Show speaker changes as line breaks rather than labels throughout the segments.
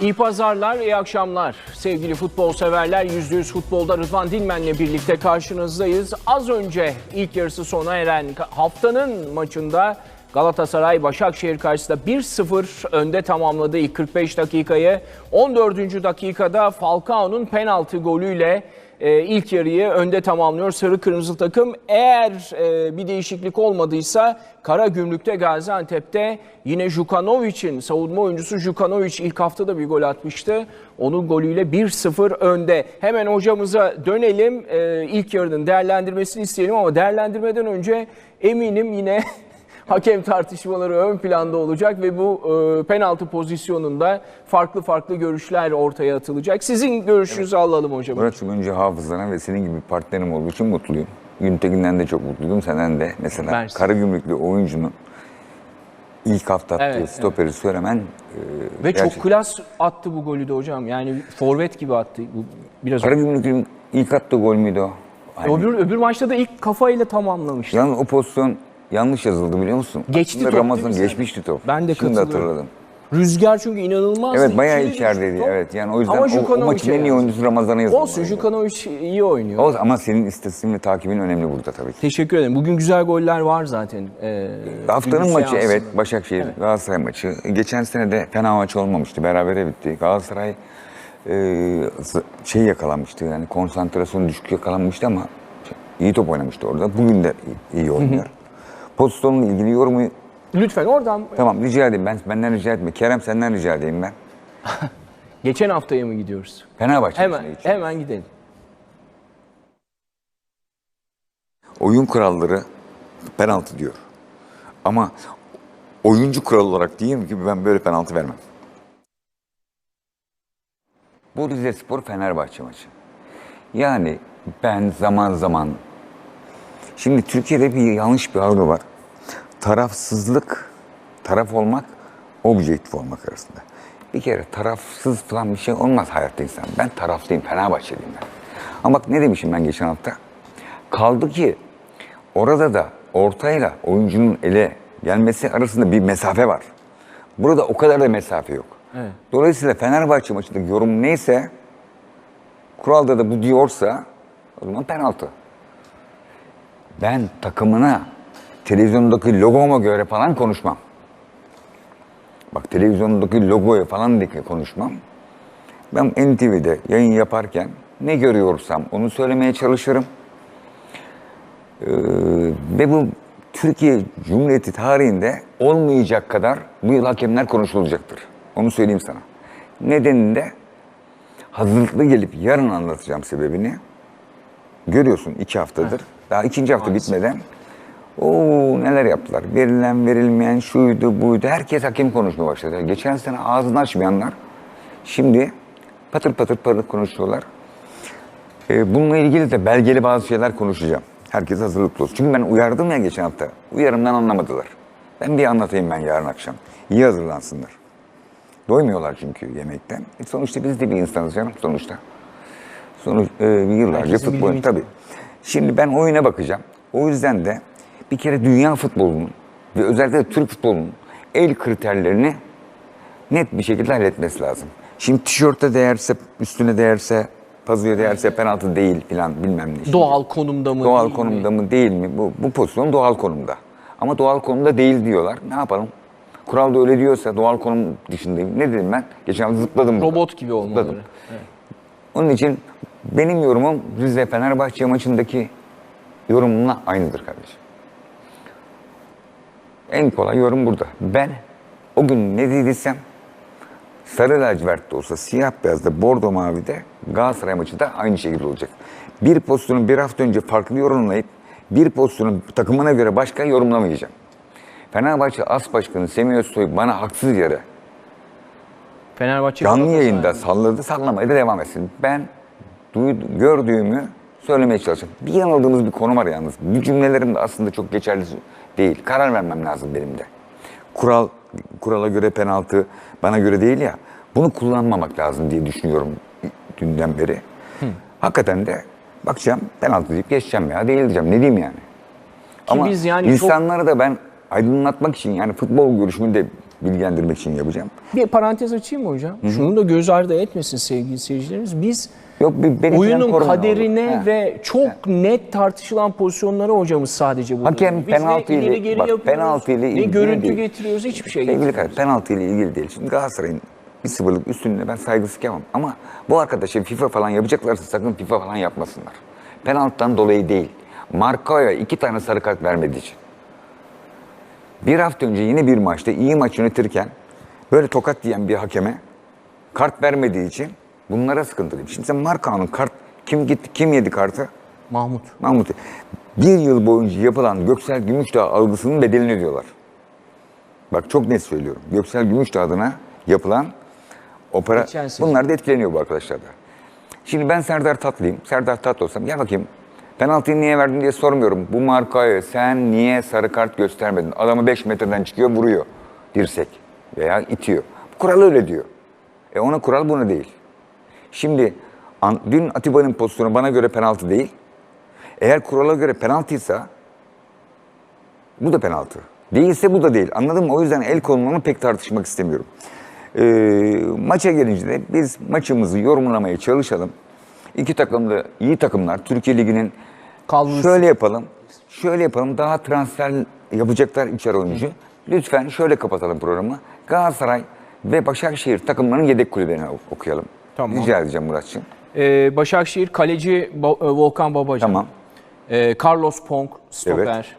İyi pazarlar, iyi akşamlar. Sevgili futbol severler, %100 futbolda Rıdvan Dilmen'le birlikte karşınızdayız. Az önce ilk yarısı sona eren haftanın maçında Galatasaray Başakşehir karşısında 1-0 önde tamamladı ilk 45 dakikayı. 14. dakikada Falcao'nun penaltı golüyle e, ilk yarıyı önde tamamlıyor sarı kırmızı takım. Eğer e, bir değişiklik olmadıysa Karagümrük'te Gaziantep'te yine Jukanovic'in savunma oyuncusu Jukanovic ilk haftada bir gol atmıştı. Onun golüyle 1-0 önde. Hemen hocamıza dönelim. E, ilk yarının değerlendirmesini isteyelim ama değerlendirmeden önce eminim yine hakem tartışmaları ön planda olacak ve bu e, penaltı pozisyonunda farklı farklı görüşler ortaya atılacak. Sizin görüşünüzü alalım hocam.
Murat'cığım önce hafızana ve senin gibi partnerim olduğu için mutluyum. Güntekin'den de çok mutluydum, senden de. Mesela
Mersi.
Karagümrüklü oyuncunun ilk hafta attığı
Evet,
stoperi söylemen e,
Ve
gerçekten-
çok klas attı bu golü de hocam. Yani forvet gibi attı. Bu biraz
Karagümrük'ün ilk attığı gol müydü o? Hani,
öbür öbür maçta da ilk kafayla tamamlamıştı.
Yalnız o pozisyon yanlış yazıldı biliyor musun?
Geçti
Aslında
top,
Ramazan
değil mi?
geçmişti top.
Ben de
Şimdi
katılıyorum.
hatırladım.
Rüzgar çünkü inanılmaz.
Evet bayağı içerideydi. Evet yani o yüzden o, o maçın en iyi oyuncusu Ramazan'a yazıldı.
Olsun Jukanovic iyi oynuyor.
Olsun ama senin istatistiğin ve takibin önemli burada tabii ki.
Teşekkür ederim. Bugün güzel goller var zaten. Ee,
Haftanın maçı
seansında.
evet Başakşehir Galatasaray maçı. Geçen sene de fena maç olmamıştı. Berabere bitti. Galatasaray e, z- şey yakalanmıştı yani konsantrasyon düşük yakalanmıştı ama iyi top oynamıştı orada. Bugün de iyi, iyi oynuyor. Pozisyonla ilgili yorumu
Lütfen oradan
tamam rica edeyim ben benden rica etme. Kerem senden rica edeyim ben.
geçen haftaya mı gidiyoruz?
Fenerbahçe
Hemen
için.
hemen gidelim.
Oyun kuralları penaltı diyor. Ama oyuncu kural olarak diyeyim ki ben böyle penaltı vermem. Bu Rize Spor Fenerbahçe maçı. Yani ben zaman zaman şimdi Türkiye'de bir yanlış bir algı var. Tarafsızlık, taraf olmak, objektif olmak arasında. Bir kere tarafsız falan bir şey olmaz hayatta insan. Ben taraflıyım, Fenerbahçeliyim ben. Ama bak ne demişim ben geçen hafta? Kaldı ki orada da ortayla oyuncunun ele gelmesi arasında bir mesafe var. Burada o kadar da mesafe yok.
Evet.
Dolayısıyla Fenerbahçe maçındaki yorum neyse kuralda da bu diyorsa o zaman penaltı. Ben takımına televizyondaki logoma göre falan konuşmam. Bak televizyondaki logoya falan diye konuşmam. Ben NTV'de yayın yaparken ne görüyorsam onu söylemeye çalışırım. Ee, ve bu Türkiye Cumhuriyeti tarihinde olmayacak kadar bu yıl hakemler konuşulacaktır. Onu söyleyeyim sana. Nedeninde hazırlıklı gelip yarın anlatacağım sebebini. Görüyorsun iki haftadır. Daha ikinci hafta bitmeden o neler yaptılar. Verilen verilmeyen şuydu buydu. Herkes hakem konuşmaya başladı. Geçen sene ağzını açmayanlar şimdi patır patır patır konuşuyorlar. Ee, bununla ilgili de belgeli bazı şeyler konuşacağım. Herkes hazırlıklı olsun. Çünkü ben uyardım ya geçen hafta. Uyarımdan anlamadılar. Ben bir anlatayım ben yarın akşam. İyi hazırlansınlar. Doymuyorlar çünkü yemekten. E sonuçta biz de bir insanız canım sonuçta. Sonuç, e, yıllarca futbol tabii. Şimdi ben oyuna bakacağım. O yüzden de bir kere dünya futbolunun ve özellikle de Türk futbolunun el kriterlerini net bir şekilde halletmesi lazım. Şimdi tişörte değerse, üstüne değerse, pazuya değerse penaltı değil filan bilmem ne. Şimdi
Doğal konumda mı?
doğal
değil
konumda
mi?
mı değil mi? Bu, bu pozisyon doğal konumda. Ama doğal konumda değil diyorlar. Ne yapalım? Kural da öyle diyorsa doğal konum dışındayım. Ne dedim ben? Geçen hafta zıpladım. burada.
Robot gibi olmaları.
Zıpladım. Onun için benim yorumum Rize Fenerbahçe maçındaki yorumumla aynıdır kardeşim. En kolay yorum burada. Ben o gün ne dediysem sarı lacivert de olsa siyah beyazda bordo mavide Galatasaray maçı da aynı şekilde olacak. Bir pozisyonu bir hafta önce farklı yorumlayıp bir pozisyonu takımına göre başka yorumlamayacağım. Fenerbahçe As Başkanı Semih Özsoy bana haksız yere
Fenerbahçe
canlı yayında salladı, sallamaya da devam etsin. Ben gördüğümü söylemeye çalışıyorum. Bir yanıldığımız bir konu var yalnız. Bu cümlelerim de aslında çok geçerli değil. Karar vermem lazım benim de. Kural, kurala göre penaltı bana göre değil ya. Bunu kullanmamak lazım diye düşünüyorum dünden beri. Hakikaten de bakacağım penaltı deyip geçeceğim ya değil diyeceğim. Ne diyeyim yani? Ama
biz yani çok-
insanları da ben aydınlatmak için yani futbol görüşümü de bilgilendirmek için yapacağım.
Bir parantez açayım mı hocam? Şunu da göz ardı etmesin sevgili seyircilerimiz. Biz
Yok bir beni
oyunun kaderine
oldu. Ha.
ve çok net tartışılan pozisyonlara hocamız sadece burada.
Hakem
ne
penaltı ile-
geri
bak, penaltı ile
ne
ilgili
görüntü
değil.
getiriyoruz, hiçbir şey
Sevgili
getirmiyoruz.
kardeşim penaltı ile ilgili değil. Şimdi Galatasaray'ın bir sıvırlık üstünde ben saygısızlık yapamam. Ama bu arkadaşa FIFA falan yapacaklarsa sakın FIFA falan yapmasınlar. Penaltıdan dolayı değil. Markao'ya iki tane sarı kart vermediği için. Bir hafta önce yine bir maçta iyi maç yönetirken böyle tokat diyen bir hakeme kart vermediği için bunlara sıkıntılıyım. Şimdi sen Markao'nun kart kim gitti kim yedi kartı?
Mahmut.
Mahmut bir yıl boyunca yapılan Göksel Gümüşdağ algısının bedelini ödüyorlar. Bak çok net söylüyorum. Göksel Gümüşdağ adına yapılan opera bunlar da etkileniyor bu arkadaşlar da. Şimdi ben Serdar Tatlı'yım. Serdar Tatlı olsam gel bakayım penaltıyı niye verdin diye sormuyorum. Bu markaya sen niye sarı kart göstermedin? Adamı 5 metreden çıkıyor vuruyor dirsek veya itiyor. Kural öyle diyor. E ona kural bunu değil. Şimdi dün Atiba'nın pozisyonu bana göre penaltı değil. Eğer kurala göre penaltıysa bu da penaltı. Değilse bu da değil. Anladın mı? O yüzden el konumunu pek tartışmak istemiyorum. Ee, maça gelince de biz maçımızı yorumlamaya çalışalım. İki takım da iyi takımlar. Türkiye Ligi'nin
Kalbur-
şöyle yapalım. Şöyle yapalım. Daha transfer yapacaklar içeri oyuncu. Lütfen şöyle kapatalım programı. Galatasaray ve Başakşehir takımlarının yedek kulübelerini okuyalım.
Tamam.
Rica edeceğim Muratçığım.
Ee, Başakşehir kaleci e, Volkan Babacan.
Tamam.
Ee, Carlos Ponk stoper.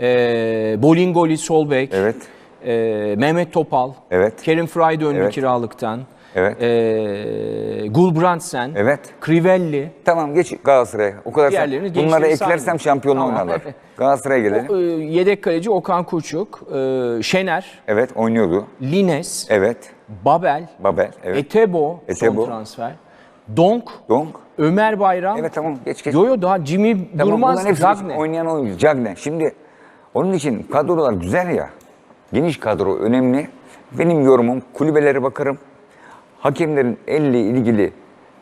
Ee, Bolingoli sol bek.
Evet.
Ee, Mehmet Topal.
Evet.
Kerim Fry döndü
Evet.
kiralıktan.
Evet.
Ee, Gulbrandsen.
Evet.
Crivelli.
Tamam geç Galatasaray'a. O kadar.
Diğerlerini
Bunları eklersem
saymayayım.
şampiyonluğa
Tamam.
oynarlar. Galatasaray'a gelelim.
Ee, yedek kaleci Okan Kurçuk. Ee, Şener.
Evet oynuyordu.
Lines.
Evet.
Babel.
Babel. Evet.
Etebo,
Etebo.
son transfer. Donk.
Donk.
Ömer Bayram.
Evet tamam geç geç.
Yo yo daha Jimmy
Tamam,
Durmaz. Zagne.
oynayan oyuncu. Cagne. Şimdi onun için kadrolar güzel ya. Geniş kadro önemli. Benim yorumum kulübelere bakarım. Hakemlerin elle ilgili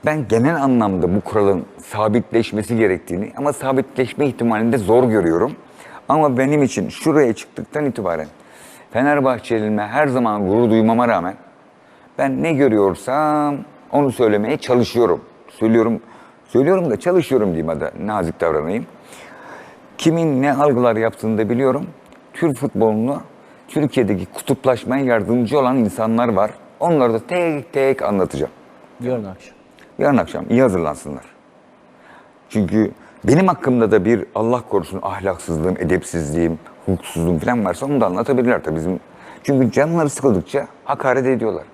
ben genel anlamda bu kuralın sabitleşmesi gerektiğini ama sabitleşme ihtimalini de zor görüyorum. Ama benim için şuraya çıktıktan itibaren Fenerbahçelime her zaman gurur duymama rağmen ben ne görüyorsam onu söylemeye çalışıyorum. Söylüyorum, söylüyorum da çalışıyorum diyeyim hadi nazik davranayım. Kimin ne algılar yaptığını da biliyorum. Türk futbolunu Türkiye'deki kutuplaşmaya yardımcı olan insanlar var. Onları da tek tek anlatacağım.
Yarın akşam.
Yarın akşam iyi hazırlansınlar. Çünkü benim hakkımda da bir Allah korusun ahlaksızlığım, edepsizliğim, hukuksuzluğum falan varsa onu da anlatabilirler tabii bizim. Çünkü canları sıkıldıkça hakaret ediyorlar.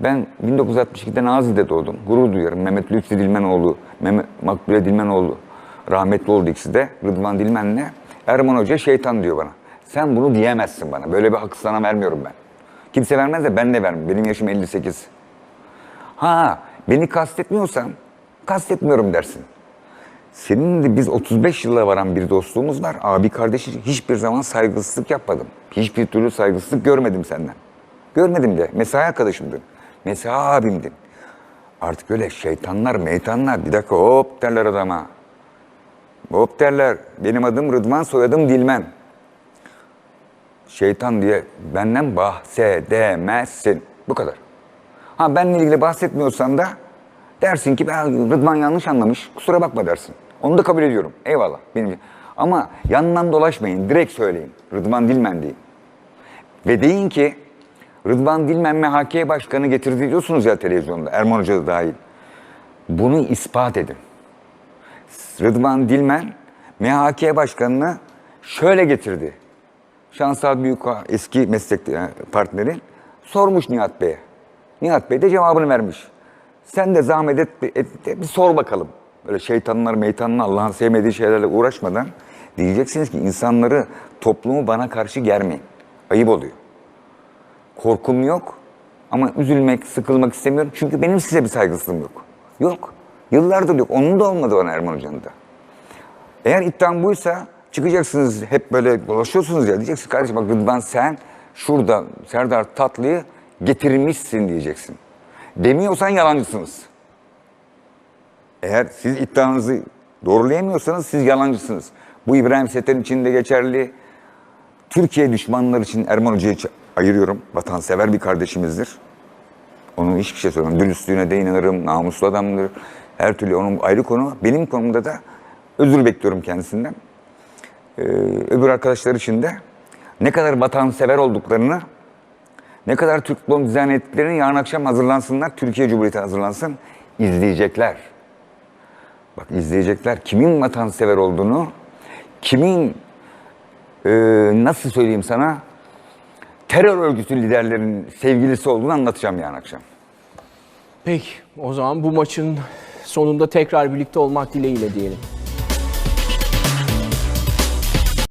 Ben 1962'de Nazilli'de doğdum. Gurur duyuyorum. Mehmet Lütfi Dilmenoğlu, Mehmet Makbule Dilmenoğlu rahmetli oldu ikisi de. Rıdvan Dilmen'le. Erman Hoca şeytan diyor bana. Sen bunu diyemezsin bana. Böyle bir hakkı sana vermiyorum ben. Kimse vermez de ben de vermem. Benim yaşım 58. Ha beni kastetmiyorsan kastetmiyorum dersin. Senin de biz 35 yıla varan bir dostluğumuz var. Abi kardeşi hiçbir zaman saygısızlık yapmadım. Hiçbir türlü saygısızlık görmedim senden. Görmedim de. Mesai arkadaşımdın. Mesai abimdin. Artık öyle şeytanlar, meytanlar bir dakika hop derler adama. Hop derler. Benim adım Rıdvan, soyadım Dilmen. Şeytan diye benden bahsedemezsin. Bu kadar. Ha benimle ilgili bahsetmiyorsan da dersin ki ben Rıdvan yanlış anlamış. Kusura bakma dersin. Onu da kabul ediyorum. Eyvallah. Benim. Ama yandan dolaşmayın. Direkt söyleyin. Rıdvan Dilmen deyin. Ve deyin ki Rıdvan Dilmen MHK Başkanı getirdi diyorsunuz ya televizyonda. Erman Hoca da dahil. Bunu ispat edin. Rıdvan Dilmen MHK Başkanı'nı şöyle getirdi. Şansal Büyükağ eski meslek e, partneri sormuş Nihat Bey'e. Nihat Bey de cevabını vermiş. Sen de zahmet et, et- et- bir sor bakalım. Böyle şeytanlar, meytanlar, Allah'ın sevmediği şeylerle uğraşmadan diyeceksiniz ki insanları, toplumu bana karşı germeyin. Ayıp oluyor. Korkum yok ama üzülmek, sıkılmak istemiyorum. Çünkü benim size bir saygısızlığım yok. Yok. Yıllardır yok. Onun da olmadı bana Erman Hoca'nın da. Eğer iddiam buysa çıkacaksınız hep böyle dolaşıyorsunuz ya diyeceksin kardeşim bak Rıdvan sen şurada Serdar Tatlı'yı getirmişsin diyeceksin. Demiyorsan yalancısınız. Eğer siz iddianızı doğrulayamıyorsanız siz yalancısınız. Bu İbrahim Seter için de geçerli. Türkiye düşmanları için Erman Hoca'yı ça- ayırıyorum. Vatansever bir kardeşimizdir. Onun hiçbir şey söylemem. Dürüstlüğüne de inanırım. Namuslu adamdır. Her türlü onun ayrı konu. Benim konumda da özür bekliyorum kendisinden. Ee, öbür arkadaşlar için de ne kadar vatansever olduklarını, ne kadar Türk futbolunu dizayn ettiklerini yarın akşam hazırlansınlar. Türkiye Cumhuriyeti hazırlansın. izleyecekler. Bak izleyecekler kimin vatansever olduğunu, kimin e, nasıl söyleyeyim sana terör örgütü liderlerinin sevgilisi olduğunu anlatacağım yarın akşam.
Peki o zaman bu maçın sonunda tekrar birlikte olmak dileğiyle diyelim.